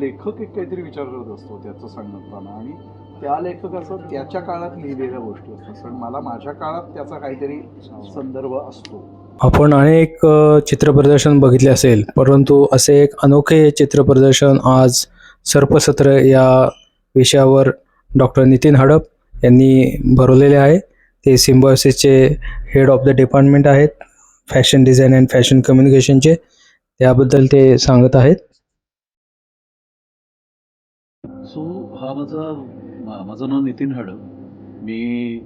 लेखक एक काहीतरी विचार करत असतो त्याचं सांगताना. आणि त्या लेखकाचं त्याच्या काळात लिहिलेल्या गोष्टी असतात. पण मला माझ्या काळात त्याचा काहीतरी संदर्भ असतो. आपण अनेक चित्र चित्रप्रदर्शन बघितले असेल परंतु असे एक अनोखे चित्रप्रदर्शन आज सर्पसत्र या विषयावर डॉक्टर नितीन हडप यांनी भरवलेले आहे. ते सिम्बॉसिसचे हेड ऑफ द डिपार्टमेंट आहेत फॅशन डिझाईन अँड फॅशन कम्युनिकेशनचे त्याबद्दल ते सांगत आहेत. हा माझा माझं नाव नितीन हड. मी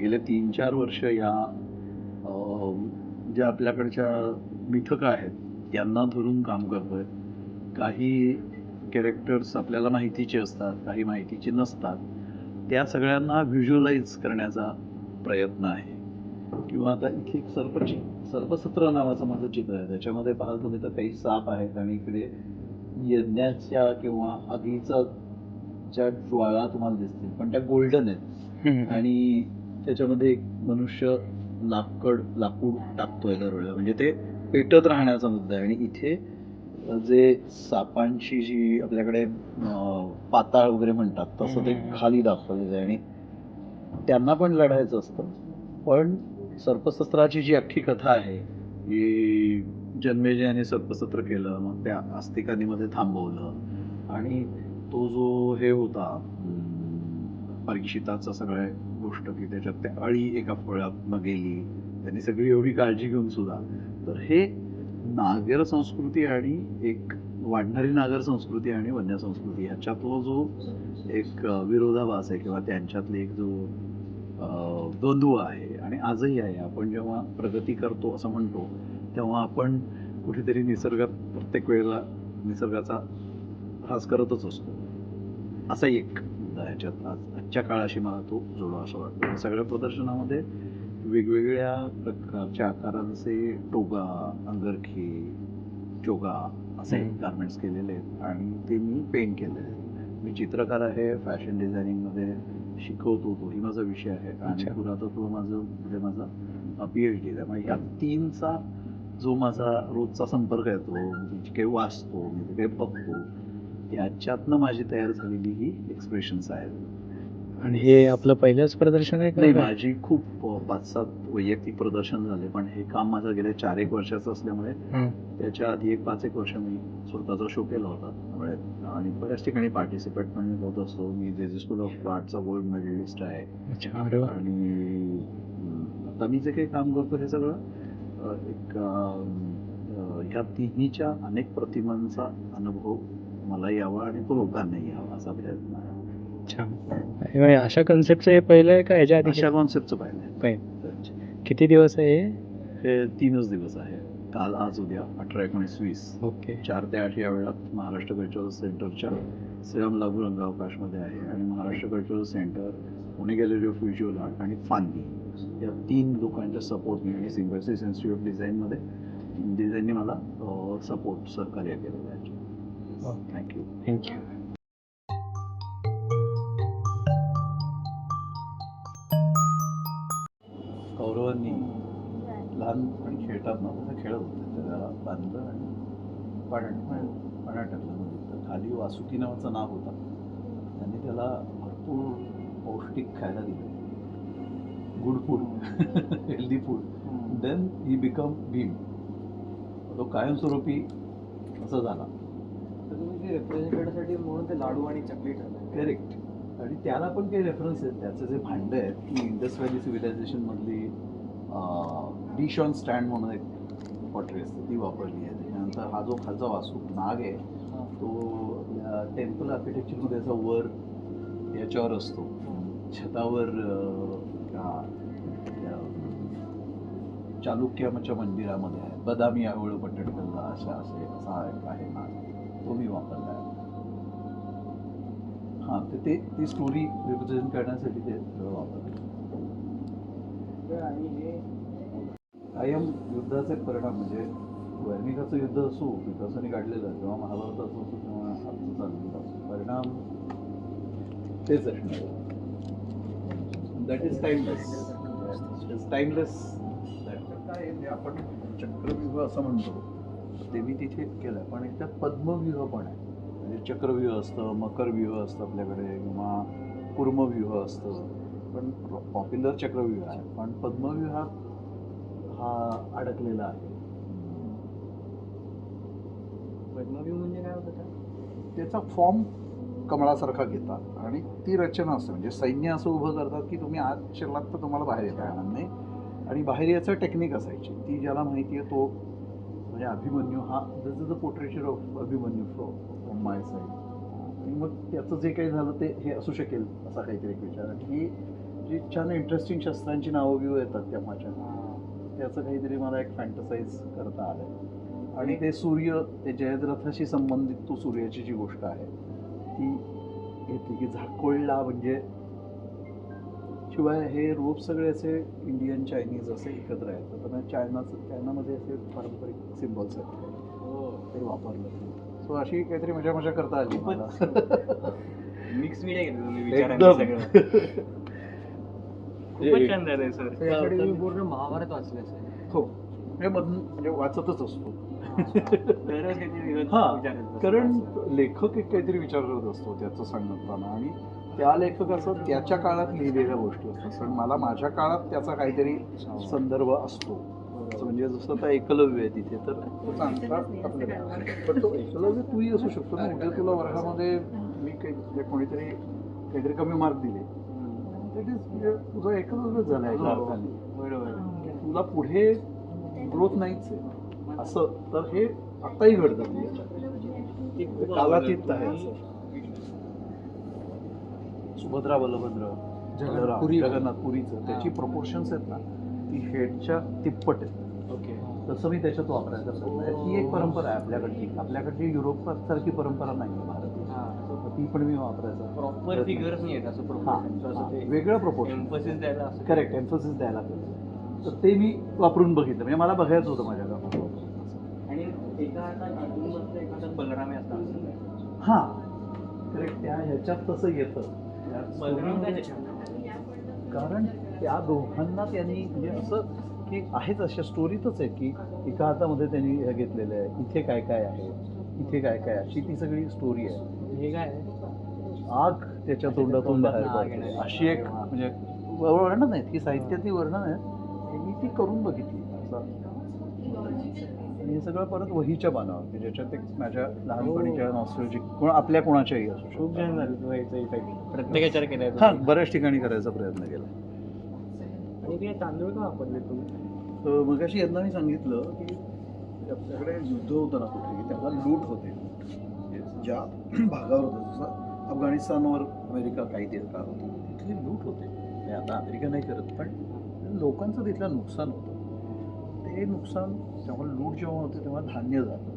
गेले तीन चार वर्ष या ज्या आपल्याकडच्या मिथकं आहेत त्यांना धरून काम करतोय. काही कॅरेक्टर्स आपल्याला माहितीचे असतात काही माहितीचे नसतात. त्या सगळ्यांना व्हिज्युअलाइज करण्याचा प्रयत्न आहे. किंवा आता इथे एक सर्पची सर्पसत्र नावाचं माझं चित्र आहे. त्याच्यामध्ये पाहाल तुम्ही तर काही साप आहेत आणि इकडे यज्ञाच्या किंवा आगीचा ज्या ज्वाळा तुम्हाला दिसतील पण त्या गोल्डन आहेत. आणि त्याच्यामध्ये एक मनुष्य लाकड लाकूड टाकतोय दरवेळेला म्हणजे ते पेटत राहण्याचा मुद्दा आहे. आणि इथे जे सापांची जी आपल्याकडे पाताळ वगैरे म्हणतात तसं ते. खाली दाखवलेलं आहे. आणि त्यांना पण लढायचं असतं. पण सर्पसत्राची जी अख्खी कथा आहे की जन्मेजयाने सर्पसत्र केलं मग त्या आस्तिकांनीमध्ये थांबवलं. आणि तो जो हे होता परीक्षिताचा सगळ्या गोष्ट की त्याच्यात त्या अळी एका फळात गेली. त्यांनी सगळी एवढी काळजी घेऊन सुद्धा. तर हे नागर संस्कृती आणि एक वाढणारी नागर संस्कृती आणि वन्य संस्कृती ह्याच्यातला जो एक विरोधाभास आहे किंवा त्यांच्यातले एक जो द्वंद्व आहे आणि आजही आहे आपण जेव्हा प्रगती करतो असं म्हणतो तेव्हा आपण कुठेतरी निसर्गात प्रत्येक वेळेला निसर्गाचा ह्रास करतच असतो. असा एक आहे ह्याच्यात आज आजच्या काळाशी मला तो जोडा असं वाटतं. या सगळ्या प्रदर्शनामध्ये वेगवेगळ्या प्रकारच्या आकारांचे टोगा अंगरखी चोगा असे. गार्मेंट्स केलेले आहेत आणि ते मी पेंट केलेले आहेत. मी चित्रकार आहे फॅशन डिझायनिंगमध्ये शिकवतो तोही माझा विषय आहे आणि. पुरातत्व माझं म्हणजे माझा पी एच डी त्यामुळे ह्या तीनचा जो माझा रोजचा संपर्क येतो मी जे काही वाचतो मी जे काही बघतो त्याच्यातनं माझी तयार झालेली ही एक्सप्रेशन्स आहेत. आणि हे आपलं पहिलंच प्रदर्शन आहे नाही माझी खूप पाच सात वैयक्तिक प्रदर्शन झाले पण हे काम माझं गेल्या चार एक वर्षाचं असल्यामुळे. त्याच्या आधी एक पाच एक वर्ष मी स्वतःचा शो केला होता. त्यामुळे आणि बऱ्याच ठिकाणी पार्टिसिपेट पण होत असतो. मी जे जे स्कूल ऑफ आर्टचा गोल्ड मेडलिस्ट आहे. आणि आता मी जे काही काम करतो हे सगळं एक ह्या तिन्हीच्या अनेक प्रतिमांचा अनुभव मला यावा आणि तो लोकांनाही यावा असा प्रयत्न आहे. अशा कन्सेप्टचं हे पहिलं आहे का? याच्या आधी अशा कॉन्सेप्टचं पहिलं किती दिवस आहे हे? तीनच दिवस आहे. काल आज उद्या अठरा एकोणीस वीस. ओके. चार ते आठ या वेळात महाराष्ट्र कल्चरल सेंटरच्या सेरम लागू रंगावकाशमध्ये आहे आणि Maharashtra cultural centre Pune gallery of visual art आणि फांदी या तीन लोकांच्या सपोर्टने आणि सिम्बॉसिस इन्स्टिट्यूट ऑफ डिझाईनमध्ये डिझाईनने मला सपोर्ट सहकार्य केलेलं आहे. थँक्यू थँक्यू कौरवांनी लहानपणी खेळतात ना तसं खेळत होते त्याला बांधलं आणि पाण्यात पाण्यात टाकलं नदीत तर खाली वासुकी नावाचं नाव होता त्यांनी त्याला भरपूर पौष्टिक खायला दिलं good food healthy food then he become Bhim तो कायमस्वरूपी असं झाला रिप्रेझेंट करण्यासाठी म्हणून ते लाडू आणि करेक्ट आणि त्याला पण काही रेफरन्स आहेत. त्याचं जे भांडं आहेत की इंडस व्हॅली सिव्हिलायझेशनमधली डिश ऑन स्टँड म्हणून एक पॉटरी असते ती वापरली आहे. त्याच्यानंतर हा जो खालचा वासू नाग आहे तो टेम्पल आर्किटेक्चरमध्ये असा वर याच्यावर असतो. छतावर चालुक्याच्या मंदिरामध्ये आहे. बदामी आवळ पट्टडकलला अशा असे असा एक आहे नाग. तो मी वापरला आहे हां। तर ते ती स्टोरी रिप्रेझेंट करण्यासाठी ते वापरलं कायम युद्धाचे परिणाम म्हणजे वैर्णिकाचं युद्ध असो पिकासाने काढलेलं किंवा महाभारताचं असो किंवा आजचं चाललेलं असो. परिणाम तेच असणार. दॅट इज टाइमलेस टाइमलेस आपण चक्रव्यूह असं म्हणतो. ते मी तिथे केलं पण त्यात पद्मव्यूह पण आहे. म्हणजे म्हणजे चक्रव्यूह असतं मकरव्यूह असतं आपल्याकडे किंवा कुर्मव्यूह असतं. पण पॉप्युलर चक्रव्यूह आहे पण पद्मव्यूहात हा अडकलेला आहे. पद्मव्यूह म्हणजे काय होतं त्याचा फॉर्म कमळासारखा घेतात आणि ती रचना असते. म्हणजे सैन्य असं उभं करतात की तुम्ही आत शिरलात तर तुम्हाला बाहेर येता येणार नाही. आणि बाहेर याचं टेक्निक असायची. ती ज्याला माहिती आहे तो म्हणजे अभिमन्यू हा this is the portraiture of Abhimanyu from my side आणि मग त्याचं जे काही झालं ते हे असू शकेल असा काहीतरी एक विचार. आणि ही जी छान इंटरेस्टिंग शस्त्रांची नावं बिवं येतात तेव्हाच्या त्याचं काहीतरी मला एक फॅन्टसाईज करता आलं आणि ते सूर्य ते जयद्रथाशी संबंधित तो सूर्याची जी गोष्ट आहे ती घेतली की झाकोळला म्हणजे शिवाय हे रोप सगळे असे इंडियन चायनीज असे एकत्र आहेत. तर त्यांना चायनाचं चायनामध्ये असे पारंपरिक सिम्बॉल्स आहेत. ते वापरलं सो अशी काहीतरी मजा मजा करता आली मला. मिक्स मी पूर्ण महाभारत वाचलं हो. हे मधून म्हणजे वाचतच असतो. हा. कारण लेखक एक काहीतरी विचार करत असतो त्याचं सांगताना. आणि त्या लेखकाचं त्याच्या काळात लिहिलेल्या गोष्टी असतात. पण मला माझ्या काळात त्याचा काहीतरी संदर्भ असतो. असं म्हणजे जसं आता एकलव्य आहे तिथे तर तो चांगला आपल्याला. पण तो एकलव्य तूही असू शकतो ना. उद्या तुला वर्गामध्ये मी काही म्हणजे कोणीतरी काहीतरी कमी मार्क दिले. म्हणजे तुझा एकलव्यच झाला एका. अर्थाने. बरोबर. तुला पुढे ग्रोथ नाहीच आहे. असं. तर हे आताही घडतं. कालातीत. आहे असं. सुभद्रा बलभद्र जगन्नाथ बलराम, पुरी. जगन्नाथ पुरीचं. त्याची प्रपोर्शन्स आहेत ना ती हेडच्या तिप्पट आहेत. ओके. तसं मी त्याच्यात वापरायचा आहे. ही एक परंपरा आहे आपल्याकडची. आपल्याकडची युरोप सारखी परंपरा नाही आहे भारतीय तर ती पण मी वापरायचा. प्रॉपर फिगर्स नाही आहेत असं वेगळं प्रपोर्शन एम्फसिस द्यायला करेक्ट एम्फोसिस द्यायला तर ते मी वापरून बघितलं. म्हणजे मला बघायचं होतं माझ्या कामात आणि एका हातात अर्जुन बसतो एका हातात बलराम आहे असं असतं. हा. करेक्ट त्या ह्याच्यात तसं येतं. कारण त्या दोघांना त्यांनी म्हणजे असं की आहेच अशा स्टोरीतच आहे की एका हातामध्ये त्यांनी हे घेतलेलं आहे. इथे काय काय आहे? इथे काय काय अशी ती सगळी स्टोरी आहे. हे काय आहे? आग त्याच्या तोंडातून बाहेर पडते. अशी एक म्हणजे वर्णन आहेत ही साहित्यातली वर्णन आहेत मी ती करून बघितली. असं. आणि हे सगळं परत वहीच्या पानावर की ज्याच्यात एक माझ्या लहानपणीच्या नॉस्ट्रॉलजिक कोण आपल्या कोणाच्याही असू शकतो खूप झालं इफेक्ट केलाय हा बऱ्याच ठिकाणी करायचा प्रयत्न केला. आणि ते तांदूळ का वापरले तुम्ही? मग अशी यांना मी सांगितलं की आपल्याकडे युद्ध होतं ना कुठे तेव्हा लूट होते. म्हणजे ज्या भागावर होतं जसं अफगाणिस्तानवर अमेरिका काही दिवस काळ होती तिथली लूट होते. आता अमेरिका नाही करत पण लोकांचं तिथलं नुकसान होतं. ते नुकसान तेव्हा लूट जेव्हा होते तेव्हा धान्य जातं.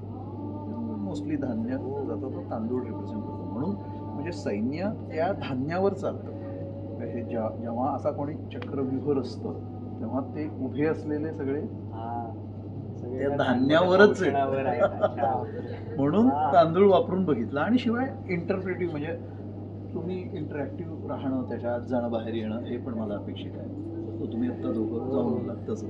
मोस्टली धान्य जातं तो तांदूळ रिप्रेझेंट करतो म्हणून म्हणजे सैन्य त्या धान्यावर चालतं. हे ज्या जेव्हा असा कोणी चक्रव्यूह रचतं तेव्हा ते उभे असलेले सगळे त्या धान्यावरच. म्हणून. तांदूळ वापरून बघितलं. आणि शिवाय इंटरप्रेटिव्ह म्हणजे तुम्ही इंटरॅक्टिव्ह राहणं त्याच्यात जाणं बाहेर येणं हे पण मला अपेक्षित आहे. तर तुम्ही आत्ता दोघं जाऊन तसं.